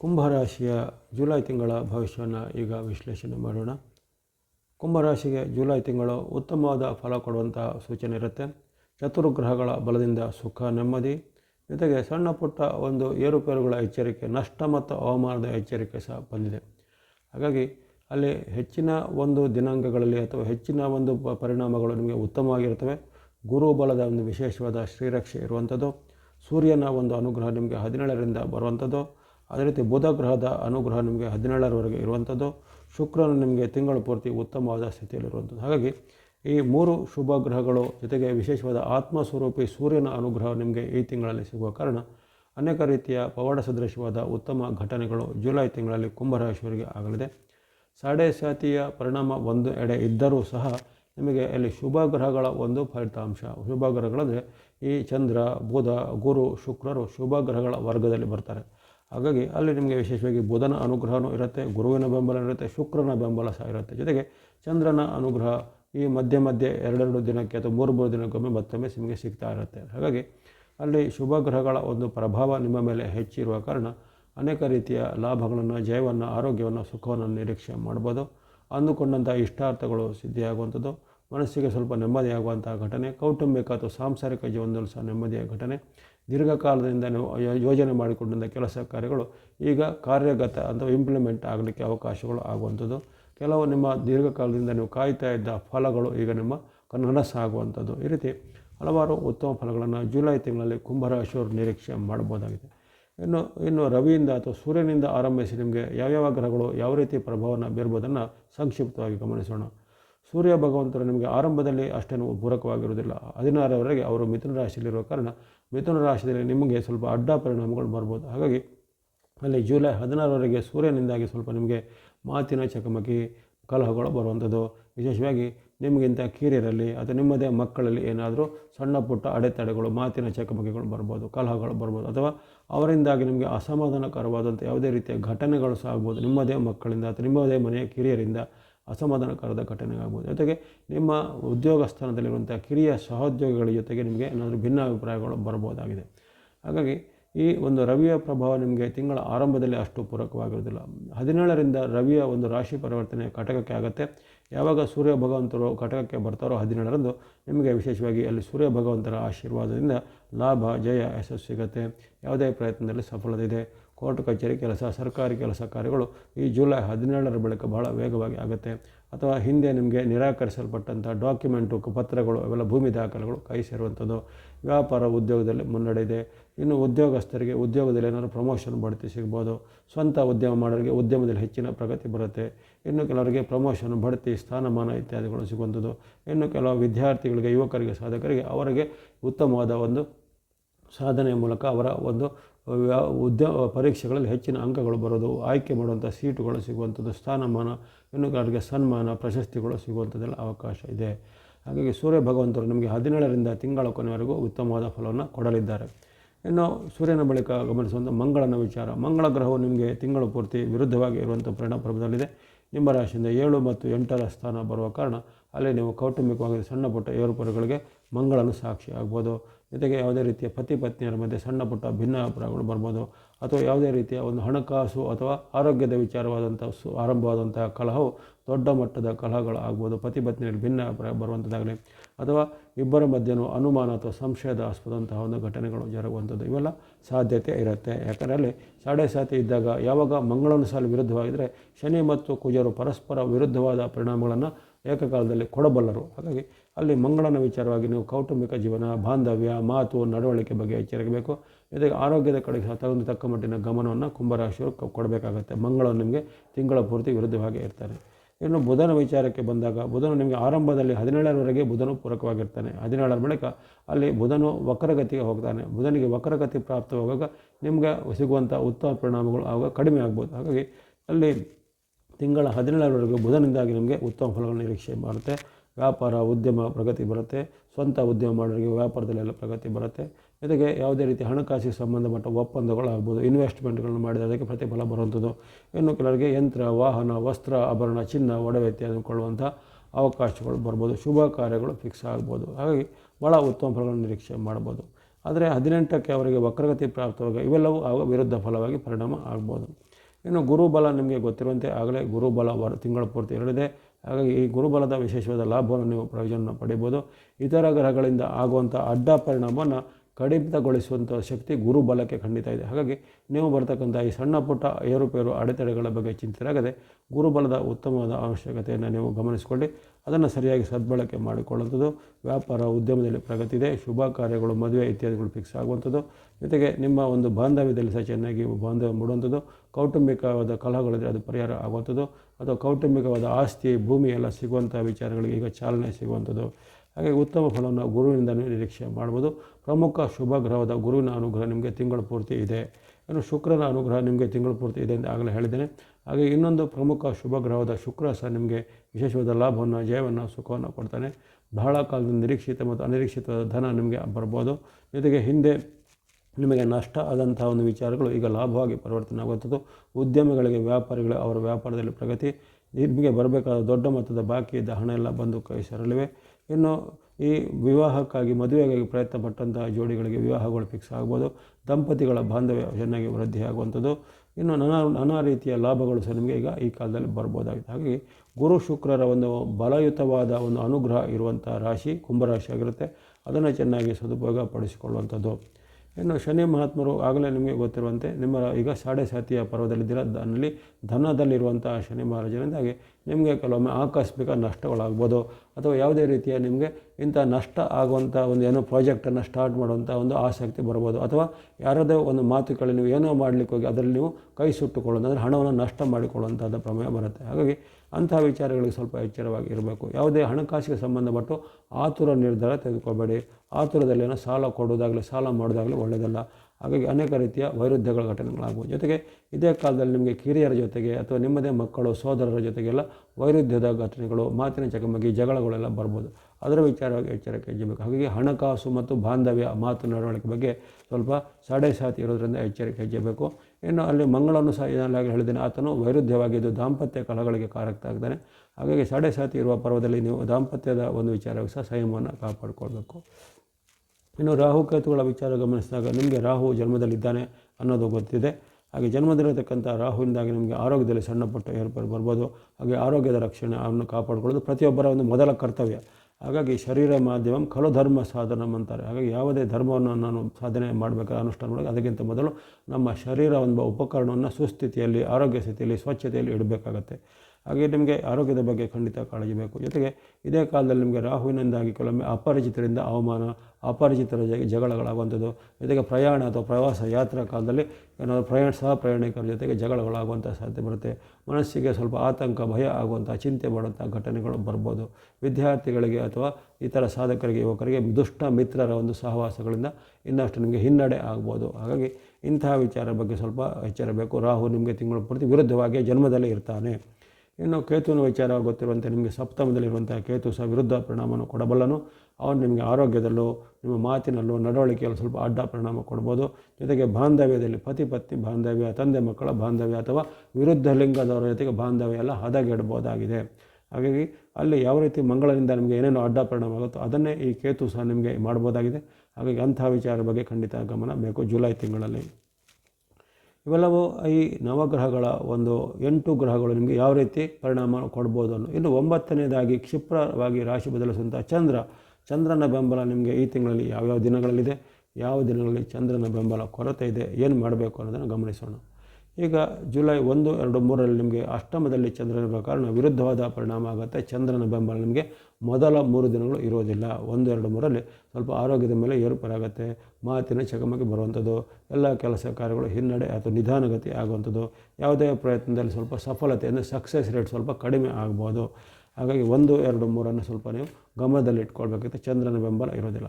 ಕುಂಭರಾಶಿಯ July ತಿಂಗಳ ಭವಿಷ್ಯವನ್ನು ಈಗ ವಿಶ್ಲೇಷಣೆ ಮಾಡೋಣ. ಕುಂಭರಾಶಿಗೆ ಜುಲೈ ತಿಂಗಳು ಉತ್ತಮವಾದ ಫಲ ಕೊಡುವಂಥ ಸೂಚನೆ ಇರುತ್ತೆ. ಚತುರ್ಗ್ರಹಗಳ ಬಲದಿಂದ ಸುಖ, ನೆಮ್ಮದಿ. ಜೊತೆಗೆ ಸಣ್ಣ ಪುಟ್ಟ ಒಂದು ಏರುಪೇರುಗಳ ಎಚ್ಚರಿಕೆ, ನಷ್ಟ ಮತ್ತು ಹವಾಮಾನದ ಎಚ್ಚರಿಕೆ ಸಹ ಬಂದಿದೆ. ಹಾಗಾಗಿ ಅಲ್ಲಿ ಹೆಚ್ಚಿನ ಒಂದು ದಿನಾಂಕಗಳಲ್ಲಿ ಅಥವಾ ಹೆಚ್ಚಿನ ಒಂದು ಪರಿಣಾಮಗಳು ನಿಮಗೆ ಉತ್ತಮವಾಗಿರ್ತವೆ ಗುರುಬಲದ ಒಂದು ವಿಶೇಷವಾದ ಶ್ರೀರಕ್ಷೆ ಇರುವಂಥದ್ದು. ಸೂರ್ಯನ ಒಂದು ಅನುಗ್ರಹ ನಿಮಗೆ ಹದಿನೇಳರಿಂದ ಬರುವಂಥದ್ದು. ಅದೇ ರೀತಿ ಬುಧ ಗ್ರಹದ ಅನುಗ್ರಹ ನಿಮಗೆ ಹದಿನೇಳರವರೆಗೆ ಇರುವಂಥದ್ದು. ಶುಕ್ರನು ನಿಮಗೆ ತಿಂಗಳು ಪೂರ್ತಿ ಉತ್ತಮವಾದ ಸ್ಥಿತಿಯಲ್ಲಿರುವಂಥದ್ದು. ಹಾಗಾಗಿ ಈ ಮೂರು ಶುಭ ಗ್ರಹಗಳು ಜೊತೆಗೆ ವಿಶೇಷವಾದ ಆತ್ಮಸ್ವರೂಪಿ ಸೂರ್ಯನ ಅನುಗ್ರಹ ನಿಮಗೆ ಈ ತಿಂಗಳಲ್ಲಿ ಸಿಗುವ ಕಾರಣ ಅನೇಕ ರೀತಿಯ ಪವಾಡ ಸದೃಶವಾದ ಉತ್ತಮ ಘಟನೆಗಳು ಜುಲೈ ತಿಂಗಳಲ್ಲಿ ಕುಂಭರಾಶಿಯವರಿಗೆ ಆಗಲಿದೆ. ಸಾಡೆ ಸಾತಿಯ ಪರಿಣಾಮ ಒಂದು ಎಡೆ ಇದ್ದರೂ ಸಹ ನಿಮಗೆ ಅಲ್ಲಿ ಶುಭ ಗ್ರಹಗಳ ಒಂದು ಫಲಿತಾಂಶ. ಶುಭ ಗ್ರಹಗಳಂದರೆ ಈ ಚಂದ್ರ, ಬುಧ, ಗುರು, ಶುಕ್ರರು ಶುಭ ಗ್ರಹಗಳ ವರ್ಗದಲ್ಲಿ ಬರ್ತಾರೆ. ಹಾಗಾಗಿ ಅಲ್ಲಿ ನಿಮಗೆ ವಿಶೇಷವಾಗಿ ಬುಧನ ಅನುಗ್ರಹವೂ ಇರುತ್ತೆ, ಗುರುವಿನ ಬೆಂಬಲ ಇರುತ್ತೆ, ಶುಕ್ರನ ಬೆಂಬಲ ಸಹ ಇರುತ್ತೆ. ಜೊತೆಗೆ ಚಂದ್ರನ ಅನುಗ್ರಹ ಈ ಮಧ್ಯೆ ಮಧ್ಯೆ ಎರಡೆರಡು ದಿನಕ್ಕೆ ಅಥವಾ ಮೂರು ಮೂರು ದಿನಕ್ಕೊಮ್ಮೆ ಮತ್ತೊಮ್ಮೆ ನಿಮಗೆ ಸಿಗ್ತಾ ಇರುತ್ತೆ. ಹಾಗಾಗಿ ಅಲ್ಲಿ ಶುಭ ಗ್ರಹಗಳ ಒಂದು ಪ್ರಭಾವ ನಿಮ್ಮ ಮೇಲೆ ಹೆಚ್ಚಿರುವ ಕಾರಣ ಅನೇಕ ರೀತಿಯ ಲಾಭಗಳನ್ನು, ಜಯವನ್ನು, ಆರೋಗ್ಯವನ್ನು, ಸುಖವನ್ನು ನಿರೀಕ್ಷೆ ಮಾಡ್ಬೋದು. ಅಂದುಕೊಂಡಂಥ ಇಷ್ಟಾರ್ಥಗಳು ಸಿದ್ಧಿಯಾಗುವಂಥದ್ದು. ಮನಸ್ಸಿಗೆ ಸ್ವಲ್ಪ ನೆಮ್ಮದಿಯಾಗುವಂಥ ಘಟನೆ. ಕೌಟುಂಬಿಕ ಅಥವಾ ಸಾಂಸಾರಿಕ ಜೀವನದಲ್ಲೂ ಸಹ ನೆಮ್ಮದಿಯ ಘಟನೆ. ದೀರ್ಘಕಾಲದಿಂದ ಯೋಜನೆ ಮಾಡಿಕೊಂಡಂಥ ಕೆಲಸ ಕಾರ್ಯಗಳು ಈಗ ಕಾರ್ಯಗತ ಅಥವಾ ಇಂಪ್ಲಿಮೆಂಟ್ ಆಗಲಿಕ್ಕೆ ಅವಕಾಶಗಳು ಆಗುವಂಥದ್ದು. ಕೆಲವು ನಿಮ್ಮ ದೀರ್ಘಕಾಲದಿಂದ ನೀವು ಕಾಯ್ತಾ ಇದ್ದ ಫಲಗಳು ಈಗ ನಿಮ್ಮ ಕನಸಾಗುವಂಥದ್ದು ಈ ರೀತಿ ಹಲವಾರು ಉತ್ತಮ ಫಲಗಳನ್ನು ಜುಲೈ ತಿಂಗಳಲ್ಲಿ ಕುಂಭರಾಶಿಯವರು ನಿರೀಕ್ಷೆ ಮಾಡಬಹುದಾಗಿದೆ ಇನ್ನು ಇನ್ನು ರವಿಯಿಂದ ಅಥವಾ ಸೂರ್ಯನಿಂದ ಆರಂಭಿಸಿ ನಿಮಗೆ ಯಾವ್ಯಾವ ಗ್ರಹಗಳು ಯಾವ ರೀತಿ ಪ್ರಭಾವವನ್ನು ಬೀರ್ಬೋದನ್ನು ಸಂಕ್ಷಿಪ್ತವಾಗಿ ಗಮನಿಸೋಣ. ಸೂರ್ಯ ಭಗವಂತರು ನಿಮಗೆ ಆರಂಭದಲ್ಲಿ ಅಷ್ಟೇನು ಪೂರಕವಾಗಿರುವುದಿಲ್ಲ. ಹದಿನಾರರವರೆಗೆ ಅವರು ಮಿಥುನ ರಾಶಿಯಲ್ಲಿರುವ ಕಾರಣ ಮಿಥುನ ರಾಶಿಯಲ್ಲಿ ನಿಮಗೆ ಸ್ವಲ್ಪ ಅಡ್ಡ ಪರಿಣಾಮಗಳು ಬರ್ಬೋದು. ಹಾಗಾಗಿ ಅಲ್ಲಿ ಜುಲೈ ಹದಿನಾರವರೆಗೆ ಸೂರ್ಯನಿಂದಾಗಿ ಸ್ವಲ್ಪ ನಿಮಗೆ ಮಾತಿನ ಚಕಮಕಿ, ಕಲಹಗಳು ಬರುವಂಥದ್ದು. ವಿಶೇಷವಾಗಿ ನಿಮಗಿಂತ ಕಿರಿಯರಲ್ಲಿ ಅಥವಾ ನಿಮ್ಮದೇ ಮಕ್ಕಳಲ್ಲಿ ಏನಾದರೂ ಸಣ್ಣ ಪುಟ್ಟ ಅಡೆತಡೆಗಳು, ಮಾತಿನ ಚಕಮಕಿಗಳು ಬರ್ಬೋದು, ಕಲಹಗಳು ಬರ್ಬೋದು. ಅಥವಾ ಅವರಿಂದಾಗಿ ನಿಮಗೆ ಅಸಮಾಧಾನಕರವಾದಂಥ ಯಾವುದೇ ರೀತಿಯ ಘಟನೆಗಳು ಸಹ ಆಗ್ಬೋದು. ನಿಮ್ಮದೇ ಮಕ್ಕಳಿಂದ ಅಥವಾ ನಿಮ್ಮದೇ ಮನೆಯ ಕಿರಿಯರಿಂದ ಅಸಮಾಧಾನಕರದ ಘಟನೆಗಳಾಗ್ಬೋದು ಜೊತೆಗೆ ನಿಮ್ಮ ಉದ್ಯೋಗ ಸ್ಥಾನದಲ್ಲಿರುವಂಥ ಕಿರಿಯ ಸಹೋದ್ಯೋಗಿಗಳ ಜೊತೆಗೆ ನಿಮಗೆ ಏನಾದರೂ ಭಿನ್ನಾಭಿಪ್ರಾಯಗಳು ಬರ್ಬೋದಾಗಿದೆ ಹಾಗಾಗಿ ಈ ಒಂದು ರವಿಯ ಪ್ರಭಾವ ನಿಮಗೆ ತಿಂಗಳ ಆರಂಭದಲ್ಲಿ ಅಷ್ಟು ಪೂರಕವಾಗಿರುವುದಿಲ್ಲ. ಹದಿನೇಳರಿಂದ ರವಿಯ ಒಂದು ರಾಶಿ ಪರಿವರ್ತನೆ ಕಟಕಕ್ಕೆ ಆಗುತ್ತೆ. ಯಾವಾಗ ಸೂರ್ಯ ಭಗವಂತರು ಕಟಕಕ್ಕೆ ಬರ್ತಾರೋ ಹದಿನೇಳರಂದು ನಿಮಗೆ ವಿಶೇಷವಾಗಿ ಅಲ್ಲಿ ಸೂರ್ಯ ಭಗವಂತರ ಆಶೀರ್ವಾದದಿಂದ ಲಾಭ, ಜಯ, ಯಶಸ್ಸು ಸಿಗುತ್ತೆ. ಯಾವುದೇ ಪ್ರಯತ್ನದಲ್ಲಿ ಸಫಲತೆ ಇದೆ. ಕೋರ್ಟ್ ಕಚೇರಿ ಕೆಲಸ, ಸರ್ಕಾರಿ ಕೆಲಸ ಕಾರ್ಯಗಳು ಈ ಜುಲೈ ಹದಿನೇಳರ ಬಳಿಕ ಬಹಳ ವೇಗವಾಗಿ ಆಗುತ್ತೆ. ಅಥವಾ ಹಿಂದೆ ನಿಮಗೆ ನಿರಾಕರಿಸಲ್ಪಟ್ಟಂಥ ಡಾಕ್ಯುಮೆಂಟು, ಪತ್ರಗಳು ಅವೆಲ್ಲ ಭೂಮಿ ದಾಖಲೆಗಳು ಕೈ ಸೇರುವಂಥದ್ದು. ವ್ಯಾಪಾರ ಉದ್ಯೋಗದಲ್ಲಿ ಮುನ್ನಡೆ ಇದೆ. ಇನ್ನು ಉದ್ಯೋಗಸ್ಥರಿಗೆ ಉದ್ಯೋಗದಲ್ಲಿ ಏನಾದರೂ ಪ್ರಮೋಷನ್ ಬಡ್ತಿ ಸಿಗ್ಬೋದು. ಸ್ವಂತ ಉದ್ಯಮ ಮಾಡೋರಿಗೆ ಉದ್ಯಮದಲ್ಲಿ ಹೆಚ್ಚಿನ ಪ್ರಗತಿ ಬರುತ್ತೆ. ಇನ್ನು ಕೆಲವರಿಗೆ ಪ್ರಮೋಷನ್, ಬಡ್ತಿ, ಸ್ಥಾನಮಾನ ಇತ್ಯಾದಿಗಳು ಸಿಗುವಂಥದ್ದು. ಇನ್ನು ಕೆಲವು ವಿದ್ಯಾರ್ಥಿಗಳಿಗೆ, ಯುವಕರಿಗೆ, ಸಾಧಕರಿಗೆ ಅವರಿಗೆ ಉತ್ತಮವಾದ ಒಂದು ಸಾಧನೆಯ ಮೂಲಕ ಅವರ ಒಂದು ಉದ್ಯಮ ಪರೀಕ್ಷೆಗಳಲ್ಲಿ ಹೆಚ್ಚಿನ ಅಂಕಗಳು ಬರೋದು, ಆಯ್ಕೆ ಮಾಡುವಂಥ ಸೀಟುಗಳು ಸಿಗುವಂಥದ್ದು, ಸ್ಥಾನಮಾನ ಇನ್ನು ಅವರಿಗೆ ಸನ್ಮಾನ, ಪ್ರಶಸ್ತಿಗಳು ಸಿಗುವಂಥದ್ದೆಲ್ಲ ಅವಕಾಶ ಇದೆ. ಹಾಗಾಗಿ ಸೂರ್ಯ ಭಗವಂತರು ನಮಗೆ ಹದಿನೇಳರಿಂದ ತಿಂಗಳ ಕೊನೆವರೆಗೂ ಉತ್ತಮವಾದ ಫಲವನ್ನು ಕೊಡಲಿದ್ದಾರೆ. ಇನ್ನು ಸೂರ್ಯನ ಬಳಿಕ ಗಮನಿಸುವಂಥ ಮಂಗಳನ ವಿಚಾರ. ಮಂಗಳ ಗ್ರಹವು ನಿಮಗೆ ತಿಂಗಳು ಪೂರ್ತಿ ವಿರುದ್ಧವಾಗಿ ಇರುವಂಥ ಪರಿಣಾಮ ಪ್ರಭಾವದಲ್ಲಿದೆ ನಿಮ್ಮ ರಾಶಿಯಿಂದ ಏಳು ಮತ್ತು ಎಂಟರ ಸ್ಥಾನ ಬರುವ ಕಾರಣ ಅಲ್ಲಿ ನೀವು ಕೌಟುಂಬಿಕವಾಗಿ ಸಣ್ಣ ಪುಟ್ಟ ಏರುಪೇರುಗಳಿಗೆ ಮಂಗಳನು ಸಾಕ್ಷಿ ಆಗ್ಬೋದು. ಜೊತೆಗೆ ಯಾವುದೇ ರೀತಿಯ ಪತಿ ಪತ್ನಿಯರ ಮಧ್ಯೆ ಸಣ್ಣ ಪುಟ್ಟ ಭಿನ್ನಾಭಿಪ್ರಾಯಗಳು ಬರ್ಬೋದು. ಅಥವಾ ಯಾವುದೇ ರೀತಿಯ ಒಂದು ಹಣಕಾಸು ಅಥವಾ ಆರೋಗ್ಯದ ವಿಚಾರವಾದಂಥ ಸು ಆರಂಭವಾದಂತಹ ಕಲಹವು ದೊಡ್ಡ ಮಟ್ಟದ ಕಲಹಗಳು ಆಗ್ಬೋದು ಪತಿ ಪತ್ನಿಯರಲ್ಲಿ ಭಿನ್ನ ಅಭಿಪ್ರಾಯ ಬರುವಂಥದ್ದಾಗಲಿ ಅಥವಾ ಇಬ್ಬರ ಮಧ್ಯನೂ ಅನುಮಾನ ಅಥವಾ ಸಂಶಯದ ಆಸ್ಪದಂತಹ ಒಂದು ಘಟನೆಗಳು ಜರುಗುವಂಥದ್ದು ಇವೆಲ್ಲ ಸಾಧ್ಯತೆ ಇರುತ್ತೆ. ಯಾಕಂದರೆ ಅಲ್ಲಿ ಸಾಡೆ ಸಾತಿ ಇದ್ದಾಗ ಯಾವಾಗ ಮಂಗಳನ ಸಾಲ ವಿರುದ್ಧವಾಗಿದ್ದರೆ ಶನಿ ಮತ್ತು ಕುಜರು ಪರಸ್ಪರ ವಿರುದ್ಧವಾದ ಪರಿಣಾಮಗಳನ್ನು ಏಕಕಾಲದಲ್ಲಿ ಕೊಡಬಲ್ಲರು. ಹಾಗಾಗಿ ಅಲ್ಲಿ ಮಂಗಳನ ವಿಚಾರವಾಗಿ ನೀವು ಕೌಟುಂಬಿಕ ಜೀವನ, ಬಾಂಧವ್ಯ, ಮಾತು, ನಡವಳಿಕೆ ಬಗ್ಗೆ ಎಚ್ಚರಿಕಬೇಕು. ಜೊತೆಗೆ ಆರೋಗ್ಯದ ಕಡೆಗೆ ತಗೊಂಡು ತಕ್ಕ ಮಟ್ಟಿನ ಗಮನವನ್ನು ಕುಂಭರಾಶಿಯವರು ಕೊಡಬೇಕಾಗುತ್ತೆ. ಮಂಗಳ ನಿಮಗೆ ತಿಂಗಳ ಪೂರ್ತಿ ವಿರುದ್ಧವಾಗಿ ಇರ್ತಾರೆ ಇನ್ನು ಬುಧನ ವಿಚಾರಕ್ಕೆ ಬಂದಾಗ, ಬುಧನು ನಿಮಗೆ ಆರಂಭದಲ್ಲಿ ಹದಿನೇಳರವರೆಗೆ ಬುಧನು ಪೂರಕವಾಗಿರ್ತಾನೆ. ಹದಿನೇಳರ ಬಳಿಕ ಅಲ್ಲಿ ಬುಧನು ವಕ್ರಗತಿಗೆ ಹೋಗ್ತಾನೆ. ಬುಧನಿಗೆ ವಕ್ರಗತಿ ಪ್ರಾಪ್ತವಾಗುವಾಗ ನಿಮಗೆ ಸಿಗುವಂಥ ಉತ್ತಮ ಪರಿಣಾಮಗಳು ಆವಾಗ ಕಡಿಮೆ ಆಗ್ಬೋದು. ಹಾಗಾಗಿ ಅಲ್ಲಿ ತಿಂಗಳ ಹದಿನೇಳರವರೆಗೂ ಬುಧನಿಂದಾಗಿ ನಿಮಗೆ ಉತ್ತಮ ಫಲಗಳನ್ನು ನಿರೀಕ್ಷೆ ಮಾಡುತ್ತೆ. ವ್ಯಾಪಾರ, ಉದ್ಯಮ ಪ್ರಗತಿ ಬರುತ್ತೆ. ಸ್ವಂತ ಉದ್ಯಮ ಮಾಡೋರಿಗೆ ವ್ಯಾಪಾರದಲ್ಲೆಲ್ಲ ಪ್ರಗತಿ ಬರುತ್ತೆ. ಜೊತೆಗೆ ಯಾವುದೇ ರೀತಿ ಹಣಕಾಸಿಗೆ ಸಂಬಂಧಪಟ್ಟ ಒಪ್ಪಂದಗಳು ಆಗ್ಬೋದು ಇನ್ವೆಸ್ಟ್ಮೆಂಟ್ಗಳನ್ನು ಮಾಡಿದರೆ ಅದಕ್ಕೆ ಪ್ರತಿಫಲ ಬರುವಂಥದ್ದು. ಇನ್ನು ಕೆಲವರಿಗೆ ಯಂತ್ರ, ವಾಹನ, ವಸ್ತ್ರ, ಆಭರಣ, ಚಿನ್ನ, ಒಡವೆ ಇತ್ಯಾದಿ ಅವಕಾಶಗಳು ಬರ್ಬೋದು. ಶುಭ ಕಾರ್ಯಗಳು ಫಿಕ್ಸ್ ಆಗ್ಬೋದು. ಹಾಗಾಗಿ ಭಾಳ ಉತ್ತಮ ಫಲಗಳನ್ನು ನಿರೀಕ್ಷೆ ಮಾಡ್ಬೋದು. ಆದರೆ ಹದಿನೆಂಟಕ್ಕೆ ಅವರಿಗೆ ವಕ್ರಗತಿ ಪ್ರಾಪ್ತವಾಗ ಇವೆಲ್ಲವೂ ಆಗ ವಿರುದ್ಧ ಫಲವಾಗಿ ಪರಿಣಾಮ ಆಗ್ಬೋದು. ಇನ್ನು ಗುರುಬಲ ನಿಮಗೆ ಗೊತ್ತಿರುವಂತೆ ಆಗಲೇ ಗುರುಬಲ ವಾರ ತಿಂಗಳ ಪೂರ್ತಿ ಎರಡಿದೆ ಹಾಗಾಗಿ ಈ ಗುರುಬಲದ ವಿಶೇಷವಾದ ಲಾಭವನ್ನು ನೀವು ಪ್ರಯೋಜನ ಪಡಿಬೋದು. ಇತರ ಗ್ರಹಗಳಿಂದ ಆಗುವಂಥ ಅಡ್ಡ ಪರಿಣಾಮವನ್ನು ಕಡಿತಗೊಳಿಸುವಂಥ ಶಕ್ತಿ ಗುರುಬಲಕ್ಕೆ ಖಂಡಿತ ಇದೆ. ಹಾಗಾಗಿ ನೀವು ಬರ್ತಕ್ಕಂಥ ಈ ಸಣ್ಣ ಪುಟ್ಟ ಏರುಪೇರು ಅಡೆತಡೆಗಳ ಬಗ್ಗೆ ಚಿಂತನೆಯಾಗದೆ ಗುರುಬಲದ ಉತ್ತಮವಾದ ಅವಶ್ಯಕತೆಯನ್ನು ನೀವು ಗಮನಿಸಿಕೊಳ್ಳಿ. ಅದನ್ನು ಸರಿಯಾಗಿ ಸದ್ಬಳಕೆ ಮಾಡಿಕೊಳ್ಳುವಂಥದ್ದು ವ್ಯಾಪಾರ ಉದ್ಯಮದಲ್ಲಿ ಪ್ರಗತಿ ಇದೆ. ಶುಭ ಕಾರ್ಯಗಳು, ಮದುವೆ ಇತ್ಯಾದಿಗಳು ಫಿಕ್ಸ್ ಆಗುವಂಥದ್ದು. ಜೊತೆಗೆ ನಿಮ್ಮ ಒಂದು ಬಾಂಧವ್ಯದಲ್ಲಿ ಸಹ ಚೆನ್ನಾಗಿ ಬಾಂಧವ್ಯ ಮೂಡುವಂಥದ್ದು, ಕೌಟುಂಬಿಕವಾದ ಕಲಹಗಳಿದ್ರೆ ಅದು ಪರಿಹಾರ ಆಗುವಂಥದ್ದು, ಅಥವಾ ಕೌಟುಂಬಿಕವಾದ ಆಸ್ತಿ, ಭೂಮಿ ಎಲ್ಲ ಸಿಗುವಂಥ ವಿಚಾರಗಳಿಗೆ ಈಗ ಚಾಲನೆ ಸಿಗುವಂಥದ್ದು. ಹಾಗೆ ಉತ್ತಮ ಫಲವನ್ನು ಗುರುವಿನಿಂದ ನಿರೀಕ್ಷೆ ಮಾಡ್ಬೋದು. ಪ್ರಮುಖ ಶುಭ ಗ್ರಹದ ಗುರುವಿನ ಅನುಗ್ರಹ ನಿಮಗೆ ತಿಂಗಳು ಪೂರ್ತಿ ಇದೆ. ಇನ್ನು ಶುಕ್ರನ ಅನುಗ್ರಹ ನಿಮಗೆ ತಿಂಗಳು ಪೂರ್ತಿ ಇದೆ ಅಂತ ಆಗಲೇ ಹೇಳಿದ್ದೇನೆ. ಹಾಗೆ ಇನ್ನೊಂದು ಪ್ರಮುಖ ಶುಭ ಗ್ರಹದ ಶುಕ್ರ ಸಹ ನಿಮಗೆ ವಿಶೇಷವಾದ ಲಾಭವನ್ನು, ಜಯವನ್ನು, ಸುಖವನ್ನು ಕೊಡ್ತಾನೆ. ಬಹಳ ಕಾಲದಿಂದ ನಿರೀಕ್ಷಿತ ಮತ್ತು ಅನಿರೀಕ್ಷಿತ ಧನ ನಿಮಗೆ ಬರ್ಬೋದು. ಜೊತೆಗೆ ಹಿಂದೆ ನಿಮಗೆ ನಷ್ಟ ಆದಂಥ ಒಂದು ವಿಚಾರಗಳು ಈಗ ಲಾಭವಾಗಿ ಪರಿವರ್ತನೆ ಆಗುವಂಥದ್ದು ಉದ್ಯಮಿಗಳಿಗೆ, ವ್ಯಾಪಾರಿಗಳು, ಅವರ ವ್ಯಾಪಾರದಲ್ಲಿ ಪ್ರಗತಿ, ನಿಮಗೆ ಬರಬೇಕಾದ ದೊಡ್ಡ ಮೊತ್ತದ ಬಾಕಿ ಇದ್ದ ಹಣ ಎಲ್ಲ ಬಂದು ಕೈ ಸೇರಲಿವೆ ಇನ್ನು ಈ ವಿವಾಹಕ್ಕಾಗಿ, ಮದುವೆಗಾಗಿ ಪ್ರಯತ್ನ ಪಟ್ಟಂತಹ ಜೋಡಿಗಳಿಗೆ ವಿವಾಹಗಳು ಫಿಕ್ಸ್ ಆಗ್ಬೋದು. ದಂಪತಿಗಳ ಬಾಂಧವ್ಯ ಚೆನ್ನಾಗಿ ವೃದ್ಧಿಯಾಗುವಂಥದ್ದು. ಇನ್ನು ನಾನಾ ನಾನಾ ರೀತಿಯ ಲಾಭಗಳು ಸಹ ನಿಮಗೆ ಈಗ ಈ ಕಾಲದಲ್ಲಿ ಬರ್ಬೋದಾಗಿದೆ. ಹಾಗಾಗಿ ಗುರು ಶುಕ್ರರ ಒಂದು ಬಲಯುತವಾದ ಒಂದು ಅನುಗ್ರಹ ಇರುವಂಥ ರಾಶಿ ಕುಂಭರಾಶಿ ಆಗಿರುತ್ತೆ. ಅದನ್ನು ಚೆನ್ನಾಗಿ ಸದುಪಯೋಗ ಪಡಿಸಿಕೊಳ್ಳುವಂಥದ್ದು ಇನ್ನು ಶನಿ ಮಹಾತ್ಮರು ಆಗಲೇ ನಿಮಗೆ ಗೊತ್ತಿರುವಂತೆ ನಿಮ್ಮ ಈಗ ಸಾಡೆ ಸಾತಿಯ ಪರ್ವದಲ್ಲಿದ್ದೀರ ಅಲ್ಲಿ ಧನದಲ್ಲಿರುವಂಥ ಶನಿ ಮಹಾರಾಜರಿಂದಾಗಿ ನಿಮಗೆ ಕೆಲವೊಮ್ಮೆ ಆಕಸ್ಮಿಕ ನಷ್ಟಗಳಾಗ್ಬೋದು ಅಥವಾ ಯಾವುದೇ ರೀತಿಯ ನಿಮಗೆ ಇಂಥ ನಷ್ಟ ಆಗುವಂಥ ಒಂದು ಏನೋ ಪ್ರಾಜೆಕ್ಟನ್ನು ಸ್ಟಾರ್ಟ್ ಮಾಡುವಂಥ ಒಂದು ಆಸಕ್ತಿ ಬರ್ಬೋದು ಅಥವಾ ಯಾರದೇ ಒಂದು ಮಾತುಗಳಲ್ಲಿ ನೀವು ಏನೋ ಮಾಡಲಿಕ್ಕೆ ಹೋಗಿ ಅದರಲ್ಲಿ ನೀವು ಕೈ ಸುಟ್ಟುಕೊಳ್ಳೋದು, ಅಂದರೆ ಹಣವನ್ನು ನಷ್ಟ ಮಾಡಿಕೊಳ್ಳುವಂಥದ್ದು ಪ್ರಮೇಯ ಬರುತ್ತೆ. ಹಾಗಾಗಿ ಅಂಥ ವಿಚಾರಗಳಿಗೆ ಸ್ವಲ್ಪ ಎಚ್ಚರವಾಗಿ ಇರಬೇಕು. ಯಾವುದೇ ಹಣಕಾಸಿಗೆ ಸಂಬಂಧಪಟ್ಟು ಆತುರ ನಿರ್ಧಾರ ತೆಗೆದುಕೊಳ್ಬೇಡಿ. ಆತುರದಲ್ಲಿ ಏನೋ ಸಾಲ ಕೊಡೋದಾಗಲಿ ಸಾಲ ಮಾಡೋದಾಗಲಿ ಒಳ್ಳೆಯದಲ್ಲ. ಹಾಗಾಗಿ ಅನೇಕ ರೀತಿಯ ವೈರುಧ್ಯಗಳ ಘಟನೆಗಳಾಗುವ ಜೊತೆಗೆ ಇದೇ ಕಾಲದಲ್ಲಿ ನಿಮಗೆ ಕಿರಿಯರ ಜೊತೆಗೆ ಅಥವಾ ನಿಮ್ಮದೇ ಮಕ್ಕಳು, ಸೋದರರ ಜೊತೆಗೆಲ್ಲ ವೈರುಧ್ಯದ ಘಟನೆಗಳು, ಮಾತಿನ ಚಕಮಕಿ, ಜಗಳಗಳೆಲ್ಲ ಬರ್ಬೋದು. ಅದರ ವಿಚಾರವಾಗಿ ಎಚ್ಚರಿಕೆ ಹೆಜ್ಜಬೇಕು ಹಾಗಾಗಿ ಹಣಕಾಸು ಮತ್ತು ಬಾಂಧವ್ಯ ಮಾತು ನಡವಳಿಕೆ ಬಗ್ಗೆ ಸ್ವಲ್ಪ ಸಾಡೆ ಸಾತಿ ಇರೋದರಿಂದ ಎಚ್ಚರಿಕೆ ಹೆಜ್ಜಬೇಕು ಇನ್ನು ಅಲ್ಲಿ ಮಂಗಳವನ್ನು ಸಹ ಇದನ್ನಾಗಿ ಹೇಳಿದ್ದೇನೆ, ಆತನು ವೈರುಧ್ಯವಾಗಿದ್ದು ದಾಂಪತ್ಯ ಕಲಹಗಳಿಗೆ ಕಾರಕ್ತಾಗ್ತಾನೆ. ಹಾಗಾಗಿ ಸಾಡೆ ಸಾತಿ ಇರುವ ಪರ್ವದಲ್ಲಿ ನೀವು ದಾಂಪತ್ಯದ ಒಂದು ವಿಚಾರವಾಗಿ ಸಹ ಸಂಯಮವನ್ನು ಕಾಪಾಡಿಕೊಳ್ಬೇಕು. ಇನ್ನು ರಾಹು ಕೇತುಗಳ ವಿಚಾರ ಗಮನಿಸಿದಾಗ ನಿಮಗೆ ರಾಹು ಜನ್ಮದಲ್ಲಿದ್ದಾನೆ ಅನ್ನೋದು ಗೊತ್ತಿದೆ. ಹಾಗೆ ಜನ್ಮದಲ್ಲಿರತಕ್ಕಂಥ ರಾಹುವಿಂದಾಗಿ ನಿಮಗೆ ಆರೋಗ್ಯದಲ್ಲಿ ಸಣ್ಣ ಪುಟ್ಟ ಏರ್ಪೇರು ಬರ್ಬೋದು. ಹಾಗೆ ಆರೋಗ್ಯದ ರಕ್ಷಣೆ ಅವನ್ನು ಕಾಪಾಡಿಕೊಳ್ಳೋದು ಪ್ರತಿಯೊಬ್ಬರ ಒಂದು ಮೊದಲ ಕರ್ತವ್ಯ. ಹಾಗಾಗಿ ಶರೀರ ಮಾಧ್ಯಮಂ ಖಲು ಧರ್ಮ ಸಾಧನಂ ಅಂತಾರೆ. ಹಾಗಾಗಿ ಯಾವುದೇ ಧರ್ಮವನ್ನು ನಾನು ಸಾಧನೆ ಮಾಡಬೇಕಾದ ಅನುಷ್ಠಾನ ಮಾಡಬೇಕು ಅದಕ್ಕಿಂತ ಮೊದಲು ನಮ್ಮ ಶರೀರ ಎಂಬ ಉಪಕರಣವನ್ನು ಸುಸ್ಥಿತಿಯಲ್ಲಿ, ಆರೋಗ್ಯ ಸ್ಥಿತಿಯಲ್ಲಿ, ಸ್ವಚ್ಛತೆಯಲ್ಲಿ ಇಡಬೇಕಾಗತ್ತೆ. ಹಾಗೆ ನಿಮಗೆ ಆರೋಗ್ಯದ ಬಗ್ಗೆ ಖಂಡಿತ ಕಾಳಜಿ ಬೇಕು. ಜೊತೆಗೆ ಇದೇ ಕಾಲದಲ್ಲಿ ನಿಮಗೆ ರಾಹುವಿನಿಂದಾಗಿ ಕೆಲವೊಮ್ಮೆ ಅಪರಿಚಿತರಿಂದ ಅವಮಾನ ಅಪರಿಚಿತರ ಜಗಳಗಳಾಗುವಂಥದ್ದು, ಜೊತೆಗೆ ಪ್ರಯಾಣ ಅಥವಾ ಪ್ರವಾಸ ಯಾತ್ರಾ ಕಾಲದಲ್ಲಿ ಏನಾದರೂ ಪ್ರಯಾಣ, ಸಹ ಪ್ರಯಾಣಿಕರ ಜೊತೆಗೆ ಜಗಳಗಳಾಗುವಂಥ ಸಾಧ್ಯತೆ ಬರುತ್ತೆ. ಮನಸ್ಸಿಗೆ ಸ್ವಲ್ಪ ಆತಂಕ, ಭಯ ಆಗುವಂಥ ಚಿಂತೆ ಮಾಡುವಂಥ ಘಟನೆಗಳು ಬರ್ಬೋದು. ವಿದ್ಯಾರ್ಥಿಗಳಿಗೆ ಅಥವಾ ಇತರ ಸಾಧಕರಿಗೆ, ಯುವಕರಿಗೆ ದುಷ್ಟ ಮಿತ್ರರ ಒಂದು ಸಹವಾಸಗಳಿಂದ ಇನ್ನಷ್ಟು ನಿಮಗೆ ಹಿನ್ನಡೆ ಆಗ್ಬೋದು. ಹಾಗಾಗಿ ಇಂತಹ ವಿಚಾರ ಬಗ್ಗೆ ಸ್ವಲ್ಪ ಎಚ್ಚರಬೇಕು. ರಾಹು ನಿಮಗೆ ತಿಂಗಳು ಪೂರ್ತಿ ವಿರುದ್ಧವಾಗಿ ಜನ್ಮದಲ್ಲಿ ಇರ್ತಾನೆ. ಇನ್ನು ಕೇತುವಿನ ವಿಚಾರ ಗೊತ್ತಿರುವಂತೆ ನಿಮಗೆ ಸಪ್ತಮದಲ್ಲಿರುವಂಥ ಕೇತು ಸಹ ವಿರುದ್ಧ ಪರಿಣಾಮವನ್ನು ಕೊಡಬಲ್ಲನು. ಅವನು ನಿಮಗೆ ಆರೋಗ್ಯದಲ್ಲೂ, ನಿಮ್ಮ ಮಾತಿನಲ್ಲೂ, ನಡವಳಿಕೆಯಲ್ಲೂ ಸ್ವಲ್ಪ ಅಡ್ಡ ಪರಿಣಾಮ ಕೊಡ್ಬೋದು. ಜೊತೆಗೆ ಬಾಂಧವ್ಯದಲ್ಲಿ ಪತಿ ಪತ್ನಿ ಬಾಂಧವ್ಯ, ತಂದೆ ಮಕ್ಕಳ ಬಾಂಧವ್ಯ ಅಥವಾ ವಿರುದ್ಧ ಲಿಂಗದವರ ಜೊತೆಗೆ ಬಾಂಧವ್ಯ ಎಲ್ಲ ಹದಗೆಡ್ಬೋದಾಗಿದೆ ಹಾಗಾಗಿ ಅಲ್ಲಿ ಯಾವ ರೀತಿ ಮಂಗಳದಿಂದ ನಿಮಗೆ ಏನೇನು ಅಡ್ಡ ಪರಿಣಾಮ ಆಗುತ್ತೋ ಅದನ್ನೇ ಈ ಕೇತು ಸಹ ನಿಮಗೆ ಮಾಡ್ಬೋದಾಗಿದೆ. ಹಾಗಾಗಿ ಅಂಥ ವಿಚಾರ ಬಗ್ಗೆ ಖಂಡಿತ ಗಮನ ಬೇಕು ಜುಲೈ ತಿಂಗಳಲ್ಲಿ. ಇವೆಲ್ಲವೂ ಈ ನವಗ್ರಹಗಳ ಒಂದು ಎಂಟು ಗ್ರಹಗಳು ನಿಮಗೆ ಯಾವ ರೀತಿ ಪರಿಣಾಮ ಕೊಡ್ಬೋದು ಅನ್ನೋ ಇನ್ನು ಒಂಬತ್ತನೇದಾಗಿ ಕ್ಷಿಪ್ರವಾಗಿ ರಾಶಿ ಬದಲಿಸುವಂಥ ಚಂದ್ರ ಚಂದ್ರನ ಬೆಂಬಲ ನಿಮಗೆ ಈ ತಿಂಗಳಲ್ಲಿ ಯಾವ್ಯಾವ ದಿನಗಳಲ್ಲಿದೆ, ಯಾವ ದಿನಗಳಲ್ಲಿ ಚಂದ್ರನ ಬೆಂಬಲ ಕೊರತೆ ಇದೆ, ಏನು ಮಾಡಬೇಕು ಅನ್ನೋದನ್ನು ಗಮನಿಸೋಣ. ಈಗ ಜುಲೈ ಒಂದು, ಎರಡು, ಮೂರರಲ್ಲಿ ನಿಮಗೆ ಅಷ್ಟಮದಲ್ಲಿ ಚಂದ್ರನ ಕಾರಣ ವಿರುದ್ಧವಾದ ಪರಿಣಾಮ ಆಗುತ್ತೆ. ಚಂದ್ರನ ಬೆಂಬಲ ನಿಮಗೆ ಮೊದಲ ಮೂರು ದಿನಗಳು ಇರೋದಿಲ್ಲ. ಒಂದು, ಎರಡು ಮೂರಲ್ಲಿ ಸ್ವಲ್ಪ ಆರೋಗ್ಯದ ಮೇಲೆ ಏರುಪೇರಾಗುತ್ತೆ ಮಾತಿನ ಚಕಮಕಿ ಬರುವಂಥದ್ದು, ಎಲ್ಲ ಕೆಲಸ ಕಾರ್ಯಗಳು ಹಿನ್ನಡೆ ಅಥವಾ ನಿಧಾನಗತಿ ಆಗುವಂಥದ್ದು, ಯಾವುದೇ ಪ್ರಯತ್ನದಲ್ಲಿ ಸ್ವಲ್ಪ ಸಫಲತೆ, ಅಂದರೆ ಸಕ್ಸಸ್ ರೇಟ್ ಸ್ವಲ್ಪ ಕಡಿಮೆ ಆಗ್ಬೋದು. ಹಾಗಾಗಿ ಒಂದು, ಎರಡು, ಮೂರನ್ನು ಸ್ವಲ್ಪ ನೀವು ಗಮನದಲ್ಲಿ ಇಟ್ಕೊಳ್ಬೇಕಿತ್ತು. ಚಂದ್ರನ ಬೆಂಬಲ ಇರೋದಿಲ್ಲ.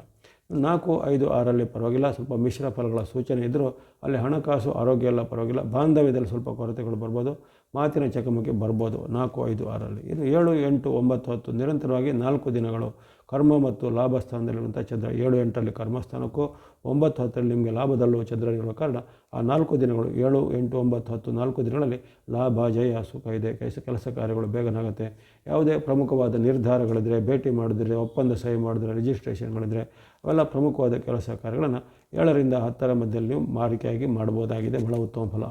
ನಾಲ್ಕು, ಐದು, ಆರಲ್ಲಿ ಪರವಾಗಿಲ್ಲ. ಸ್ವಲ್ಪ ಮಿಶ್ರ ಫಲಗಳ ಸೂಚನೆ ಇದ್ದರೂ ಅಲ್ಲಿ ಹಣಕಾಸು, ಆರೋಗ್ಯ ಎಲ್ಲ ಪರವಾಗಿಲ್ಲ. ಬಾಂಧವ್ಯದಲ್ಲಿ ಸ್ವಲ್ಪ ಕೊರತೆಗಳು ಬರ್ಬೋದು. ಮಾತಿನ ಚಕಮಕಿ ಬರ್ಬೋದು. ನಾಲ್ಕು, ಐದು, ಆರಲ್ಲಿ. ಇದು ಏಳು, ಎಂಟು, ಒಂಬತ್ತು, ಹತ್ತು ನಿರಂತರವಾಗಿ ನಾಲ್ಕು ದಿನಗಳು ಕರ್ಮ ಮತ್ತು ಲಾಭ ಸ್ಥಾನದಲ್ಲಿರುವಂಥ ಚಂದ್ರ ಏಳು ಎಂಟರಲ್ಲಿ ಕರ್ಮಸ್ಥಾನಕ್ಕೂ ಒಂಬತ್ತು ಹತ್ತರಲ್ಲಿ ನಿಮಗೆ ಲಾಭದಲ್ಲೂ ಚಂದ್ರ ಇರುವ ಕಾರಣ ಆ ನಾಲ್ಕು ದಿನಗಳು ಏಳು, ಎಂಟು, ಒಂಬತ್ತು, ಹತ್ತು, ನಾಲ್ಕು ದಿನಗಳಲ್ಲಿ ಲಾಭ, ಜಯ, ಸುಖ ಇದೆ. ಕೆಲಸ ಕೆಲಸ ಕಾರ್ಯಗಳು ಬೇಗನಾಗುತ್ತೆ ಯಾವುದೇ ಪ್ರಮುಖವಾದ ನಿರ್ಧಾರಗಳಿದ್ರೆ, ಭೇಟಿ ಮಾಡಿದ್ರೆ, ಒಪ್ಪಂದ ಸಹಿ ಮಾಡಿದ್ರೆ ರಿಜಿಸ್ಟ್ರೇಷನ್ಗಳಿದ್ರೆ ಅವೆಲ್ಲ ಪ್ರಮುಖವಾದ ಕೆಲಸ ಕಾರ್ಯಗಳನ್ನು ಏಳರಿಂದ ಹತ್ತರ ಮಧ್ಯದಲ್ಲಿ ನೀವು ಮಾರಿಕೆಯಾಗಿ ಮಾಡ್ಬೋದಾಗಿದೆ ಬಹಳ ಉತ್ತಮ ಫಲ.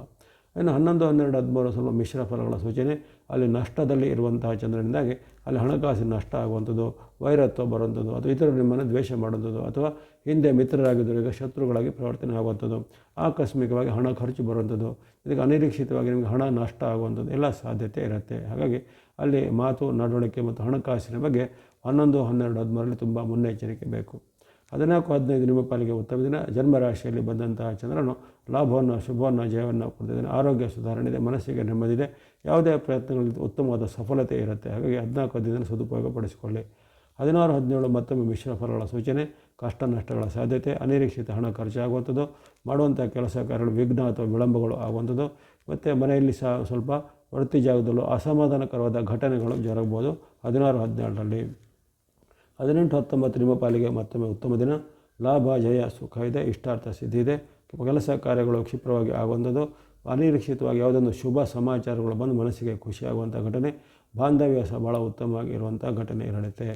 ಇನ್ನು ಹನ್ನೊಂದು, ಹನ್ನೆರಡು, ಹದಿಮೂರು ಸ್ವಲ್ಪ ಮಿಶ್ರ ಫಲಗಳ ಸೂಚನೆ. ಅಲ್ಲಿ ನಷ್ಟದಲ್ಲಿ ಇರುವಂತಹ ಚಂದ್ರನಿಂದಾಗಿ ಅಲ್ಲಿ ಹಣಕಾಸಿನ ನಷ್ಟ ಆಗುವಂಥದ್ದು, ವೈರತ್ವ ಬರುವಂಥದ್ದು, ಅಥವಾ ಇತರರು ನಿಮ್ಮನ್ನು ದ್ವೇಷ ಮಾಡುವಂಥದ್ದು, ಅಥವಾ ಹಿಂದೆ ಮಿತ್ರರಾಗಿದ್ದರು ಈಗ ಶತ್ರುಗಳಾಗಿ ಪರಿವರ್ತನೆ ಆಗುವಂಥದ್ದು, ಆಕಸ್ಮಿಕವಾಗಿ ಹಣ ಖರ್ಚು ಬರುವಂಥದ್ದು, ಇದಕ್ಕೆ ಅನಿರೀಕ್ಷಿತವಾಗಿ ನಿಮಗೆ ಹಣ ನಷ್ಟ ಆಗುವಂಥದ್ದು ಎಲ್ಲ ಸಾಧ್ಯತೆ ಇರುತ್ತೆ. ಹಾಗಾಗಿ ಅಲ್ಲಿ ಮಾತು, ನಡವಳಿಕೆ ಮತ್ತು ಹಣಕಾಸಿನ ಬಗ್ಗೆ ಹನ್ನೊಂದು, ಹನ್ನೆರಡು, ಹದಿಮೂರರಲ್ಲಿ ತುಂಬ ಮುನ್ನೆಚ್ಚರಿಕೆ ಬೇಕು. ಹದಿನಾಲ್ಕು ಹದಿನೈದು ನಿಮ್ಮ ಪಾಲಿಗೆ ಉತ್ತಮ ದಿನ. ಜನ್ಮರಾಶಿಯಲ್ಲಿ ಬಂದಂತಹ ಚಂದ್ರನು ಲಾಭವನ್ನು, ಶುಭವನ್ನು, ಜಯವನ್ನು ಕೊಡ್ತಿದ್ದಾನೆ. ಆರೋಗ್ಯ ಸುಧಾರಣೆ ಇದೆ, ಮನಸ್ಸಿಗೆ ನೆಮ್ಮದಿದೆ ಯಾವುದೇ ಪ್ರಯತ್ನಗಳಲ್ಲಿ ಉತ್ತಮವಾದ ಸಫಲತೆ ಇರುತ್ತೆ. ಹಾಗಾಗಿ ಹದಿನಾಲ್ಕು ಹದಿನೈದನ್ನು ಸದುಪಯೋಗಪಡಿಸಿಕೊಳ್ಳಿ. ಹದಿನಾರು, ಹದಿನೇಳು ಮತ್ತೊಮ್ಮೆ ಮಿಶ್ರ ಫಲಗಳ ಸೂಚನೆ. ಕಷ್ಟ ನಷ್ಟಗಳ ಸಾಧ್ಯತೆ, ಅನಿರೀಕ್ಷಿತ ಹಣ ಖರ್ಚಾಗುವಂಥದ್ದು. ಮಾಡುವಂಥ ಕೆಲಸ ಕಾರ್ಯಗಳು ವಿಘ್ನ ಅಥವಾ ವಿಳಂಬಗಳು ಆಗುವಂಥದ್ದು. ಮತ್ತು ಮನೆಯಲ್ಲಿ ಸಹ ಸ್ವಲ್ಪ ವೃತ್ತಿ ಜಾಗದಲ್ಲೂ ಅಸಮಾಧಾನಕರವಾದ ಘಟನೆಗಳು ಜರಗಬಹುದು. ಹದಿನಾರು, ಹದಿನೇಳರಲ್ಲಿ ಹದಿನೆಂಟು ಹತ್ತೊಂಬತ್ತು ನಿಮ್ಮ ಪಾಲಿಗೆ ಮತ್ತೊಮ್ಮೆ ಉತ್ತಮ ದಿನ. ಲಾಭ, ಜಯ, ಸುಖ ಇದೆ, ಇಷ್ಟಾರ್ಥ ಸಿದ್ಧಿ ಇದೆ. ಕೆಲಸ ಕಾರ್ಯಗಳು ಕ್ಷಿಪ್ರವಾಗಿ ಆಗುವಂಥದ್ದು. ಅನಿರೀಕ್ಷಿತವಾಗಿ ಯಾವುದೊಂದು ಶುಭ ಸಮಾಚಾರಗಳು ಬಂದು ಮನಸ್ಸಿಗೆ ಖುಷಿಯಾಗುವಂಥ ಘಟನೆ. ಬಾಂಧವ್ಯ ಸಹ ಭಾಳ ಉತ್ತಮವಾಗಿರುವಂಥ ಘಟನೆ ಇರಲಿದೆ